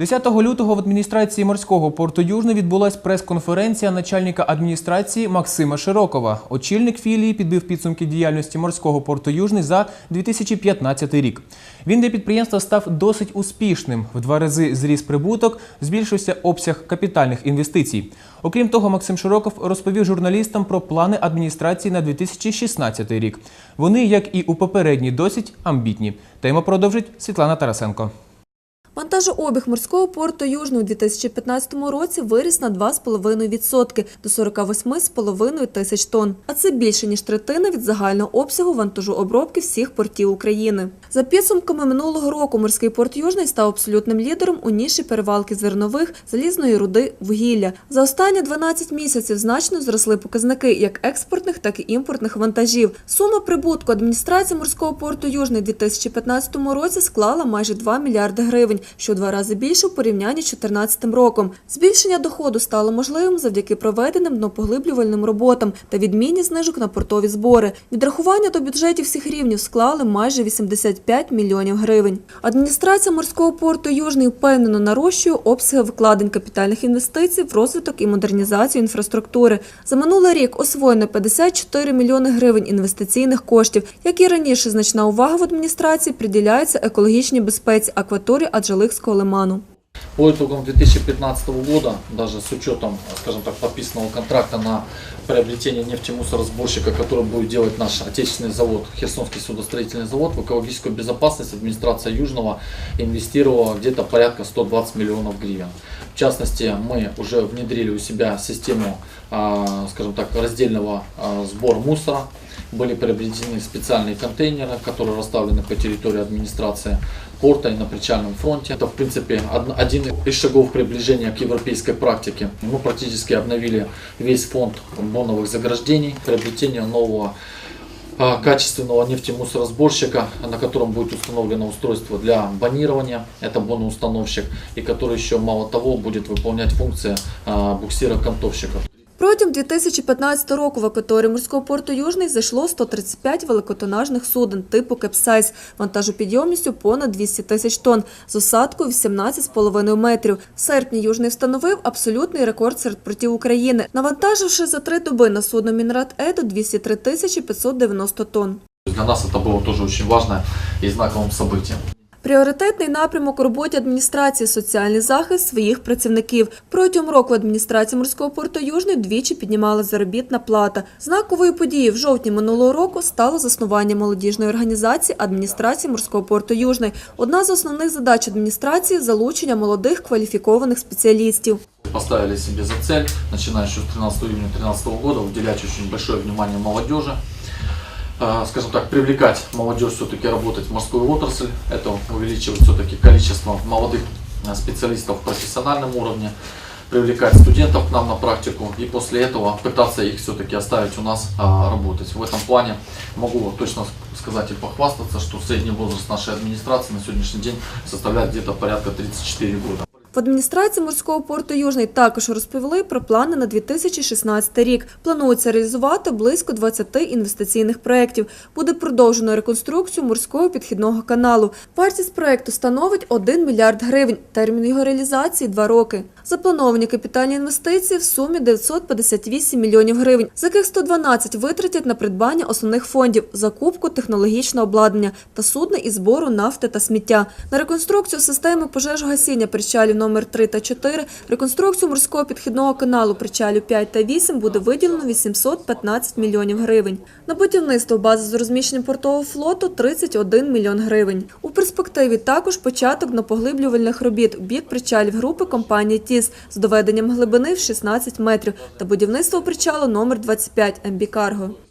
10 лютого в адміністрації морського порту Южне відбулась прес-конференція начальника адміністрації Максима Широкова. Очільник філії підбив підсумки діяльності морського порту Южний за 2015 рік. Він для підприємства став досить успішним. В два рази зріс прибуток, збільшився обсяг капітальних інвестицій. Окрім того, Максим Широков розповів журналістам про плани адміністрації на 2016 рік. Вони, як і у попередній, досить амбітні. Тему продовжить Світлана Тарасенко. Вантажообіг морського порту Южний у 2015 році виріс на 2,5% до 48,5 тисяч тонн. А це більше, ніж третина від загального обсягу вантажу обробки всіх портів України. За підсумками минулого року морський порт Южний став абсолютним лідером у ніші перевалки зернових, залізної руди, вугілля. За останні 12 місяців значно зросли показники як експортних, так і імпортних вантажів. Сума прибутку адміністрації морського порту Южний у 2015 році склала майже 2 мільярди гривень, що два рази більше в порівнянні з 2014 роком. Збільшення доходу стало можливим завдяки проведеним днопоглиблювальним роботам та відмінні знижок на портові збори. Відрахування до бюджетів всіх рівнів склали майже 85 мільйонів гривень. Адміністрація морського порту Южний впевнено нарощує обсяги вкладень капітальних інвестицій в розвиток і модернізацію інфраструктури. За минулий рік освоєно 54 мільйони гривень інвестиційних коштів. Як і раніше, значна увага в адміністрації приділяється екологічній безпеці акваторії Аджалихського лиману. По итогам 2015 года, даже с учетом, скажем так, подписанного контракта на приобретение нефтемусоросборщика, который будет делать наш отечественный завод, Херсонский судостроительный завод, в экологическую безопасность администрация Южного инвестировала где-то порядка 120 миллионов гривен. В частности, мы уже внедрили у себя систему, а, скажем так, раздельного а, сбора мусора. Были приобретены специальные контейнеры, которые расставлены по территории администрации порта и на причальном фронте. Это, в принципе, од- один из шагов приближения к европейской практике. Мы практически обновили весь фонд боновых заграждений, приобретение нового а, качественного нефтемусоросборщика, на котором будет установлено устройство для бонирования, это боноустановщик, и который еще мало того будет выполнять функции а, буксира-кантовщиков. Протягом 2015 року в акваторії морського порту Южний зайшло 135 великотонажних суден типу кепсайз вантажопідйомністю понад 200 тисяч тонн з осадкою 18,5 метрів. В серпні Южний встановив абсолютний рекорд серед портів України, навантаживши за три доби на судно Мінрад Еду 203 тисячі 590 тонн. Для нас это было тоже очень важно и знаковым событием. Пріоритетний напрямок роботі адміністрації соціальний захист своїх працівників. Протягом року адміністрація морського порту Южний двічі піднімала заробітна плата. Знаковою подією в жовтні минулого року стало заснування молодіжної організації адміністрації морського порту Южний. Одна з основних задач адміністрації залучення молодих кваліфікованих спеціалістів. Поставили себе за цель, еще с 13 июня 2013 года, уделять очень большое внимание молодежи. Э, Скажем так, привлекать молодежь все-таки работать в морскую отрасль. Это увеличивать все-таки количество молодых э, специалистов в профессиональном уровне. Привлекать студентов к нам на практику и после этого пытаться их все-таки оставить у нас а, работать. В этом плане могу точно сказать и похвастаться, что средний возраст нашей администрации на сегодняшний день составляет где-то порядка 34 года. В адміністрації морського порту Южний також розповіли про плани на 2016 рік. Планується реалізувати близько 20 інвестиційних проєктів. Буде продовжено реконструкцію морського підхідного каналу. Вартість проєкту становить 1 мільярд гривень. Термін його реалізації – 2 роки. Заплановані капітальні інвестиції в сумі 958 мільйонів гривень, з яких 112 витратять на придбання основних фондів, закупку технологічного обладнання та судна із збору нафти та сміття. На реконструкцію системи пожежогасіння причалів номер 3 та 4, реконструкцію морського підхідного каналу причалів 5 та 8 буде виділено 815 мільйонів гривень. На будівництво бази з розміщенням портового флоту 31 мільйон гривень. У перспективі також початок на поглиблювальних робіт бік причалів групи компанії ТІС з доведенням глибини в 16 метрів та будівництво причалу номер 25 МБ Карго.